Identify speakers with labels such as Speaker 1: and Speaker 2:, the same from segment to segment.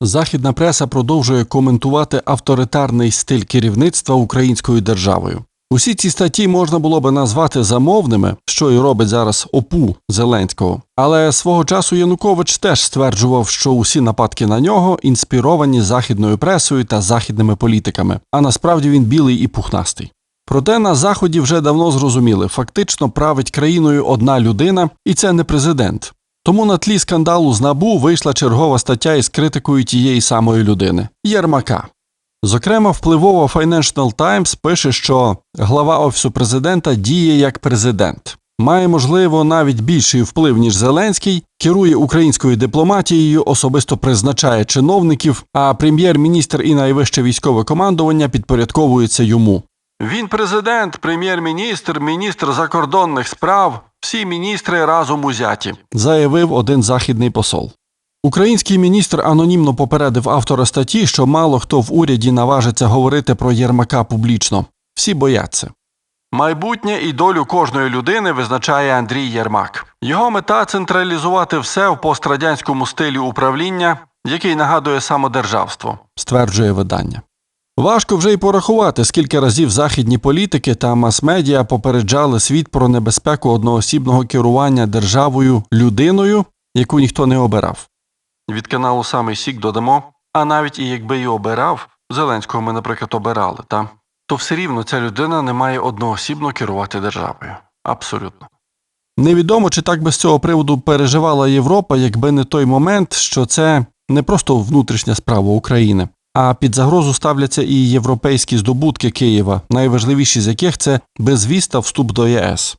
Speaker 1: Західна преса продовжує коментувати авторитарний стиль керівництва українською державою. Усі ці статті можна було би назвати замовними, що і робить зараз ОПУ Зеленського. Але свого часу Янукович теж стверджував, що усі нападки на нього інспіровані західною пресою та західними політиками, а насправді він білий і пухнастий. Проте на заході вже давно зрозуміли, фактично править країною одна людина, і це не президент. Тому на тлі скандалу з набу вийшла чергова стаття із критикою тієї самої людини Єрмака. Зокрема, впливово Financial Times пише, що глава офісу президента діє як президент, має, можливо, навіть більший вплив, ніж Зеленський, керує українською дипломатією, особисто призначає чиновників, а прем'єр-міністр і найвище військове командування підпорядковуються йому. Він президент, прем'єр-міністр, міністр закордонних справ, всі міністри разом узяті, заявив один західний посол. Український міністр анонімно попередив автора статті, що мало хто в уряді наважиться говорити про Єрмака публічно. Всі бояться. Майбутнє і долю кожної людини визначає Андрій Єрмак. Його мета централізувати все в пострадянському стилі управління, який нагадує самодержавство, стверджує видання. Важко вже й порахувати, скільки разів західні політики та мас-медіа попереджали світ про небезпеку одноосібного керування державою людиною, яку ніхто не обирав. Від каналу Самий Сік додамо, а навіть і якби й обирав, Зеленського ми, наприклад, обирали, та, то все рівно ця людина не має одноосібно керувати державою. Абсолютно. Невідомо, чи так би з цього приводу переживала Європа, якби не той момент, що це не просто внутрішня справа України, а під загрозу ставляться і європейські здобутки Києва, найважливіші з яких це безвіз та вступ до ЄС.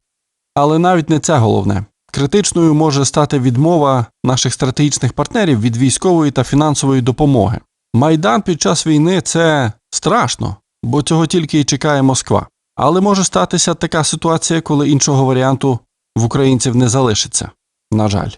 Speaker 1: Але навіть не це головне. Критичною може стати відмова наших стратегічних партнерів від військової та фінансової допомоги. Майдан під час війни це страшно, бо цього тільки й чекає Москва. Але може статися така ситуація, коли іншого варіанту в українців не залишиться. На жаль.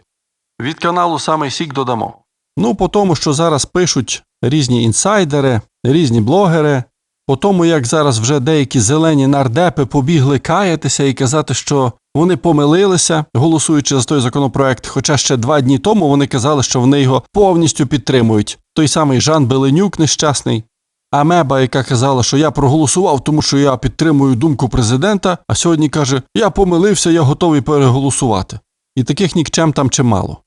Speaker 1: Від каналу Самий Сік додамо. Ну, по тому, що зараз пишуть різні інсайдери, різні блогери, по тому, як зараз вже деякі зелені нардепи побігли каятися і казати, що вони помилилися, голосуючи за той законопроект, хоча ще два дні тому вони казали, що вони його повністю підтримують. Той самий Жан Беленюк нещасний, Амеба, яка казала, що я проголосував, тому що я підтримую думку президента, а сьогодні каже, я помилився, я готовий переголосувати. І таких нікчем там чимало.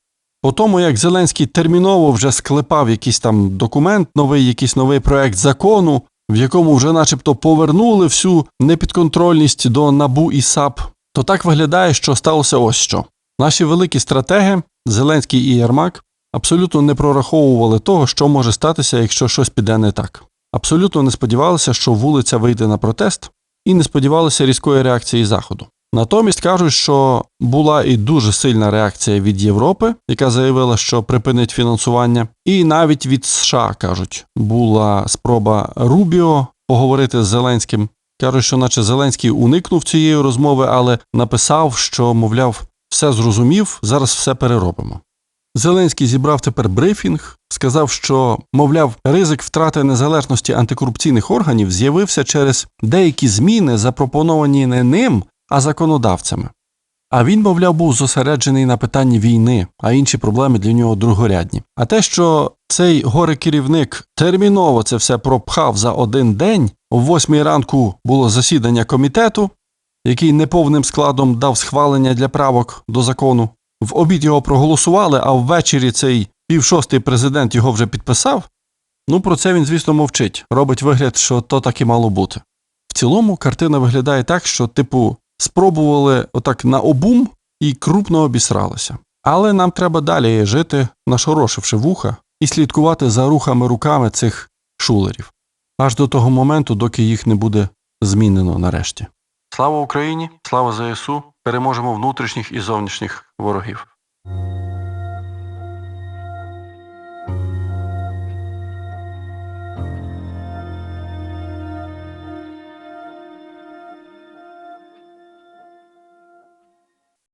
Speaker 1: По тому, як Зеленський терміново вже склепав якийсь там документ, новий, якийсь новий проект закону, в якому вже начебто повернули всю непідконтрольність до набу і САП, то так виглядає, що сталося ось що. Наші великі стратеги, Зеленський і Єрмак, абсолютно не прораховували того, що може статися, якщо щось піде не так. Абсолютно не сподівалися, що вулиця вийде на протест, і не сподівалися різкої реакції Заходу. Натомість кажуть, що була і дуже сильна реакція від Європи, яка заявила, що припинить фінансування, і навіть від США кажуть, була спроба Рубіо поговорити з Зеленським. Кажуть, що наче Зеленський уникнув цієї розмови, але написав, що, мовляв, все зрозумів, зараз все переробимо. Зеленський зібрав тепер брифінг, сказав, що, мовляв, ризик втрати незалежності антикорупційних органів з'явився через деякі зміни, запропоновані не ним, а законодавцями. А він, мовляв, був зосереджений на питанні війни, а інші проблеми для нього другорядні. А те, що цей горе-керівник терміново це все пропхав за один день, о восьмій ранку було засідання комітету, який неповним складом дав схвалення для правок до закону. В обід його проголосували, а ввечері цей півшостий президент його вже підписав. Ну, про це він, звісно, мовчить. Робить вигляд, що то так і мало бути. В цілому картина виглядає так, що, типу, спробували отак на обум і крупно обісралися. Але нам треба далі жити, нашорошивши вуха, і слідкувати за рухами руками цих шулерів, аж до того моменту, доки їх не буде змінено нарешті. Слава Україні! Слава ЗСУ! Переможемо внутрішніх і зовнішніх ворогів.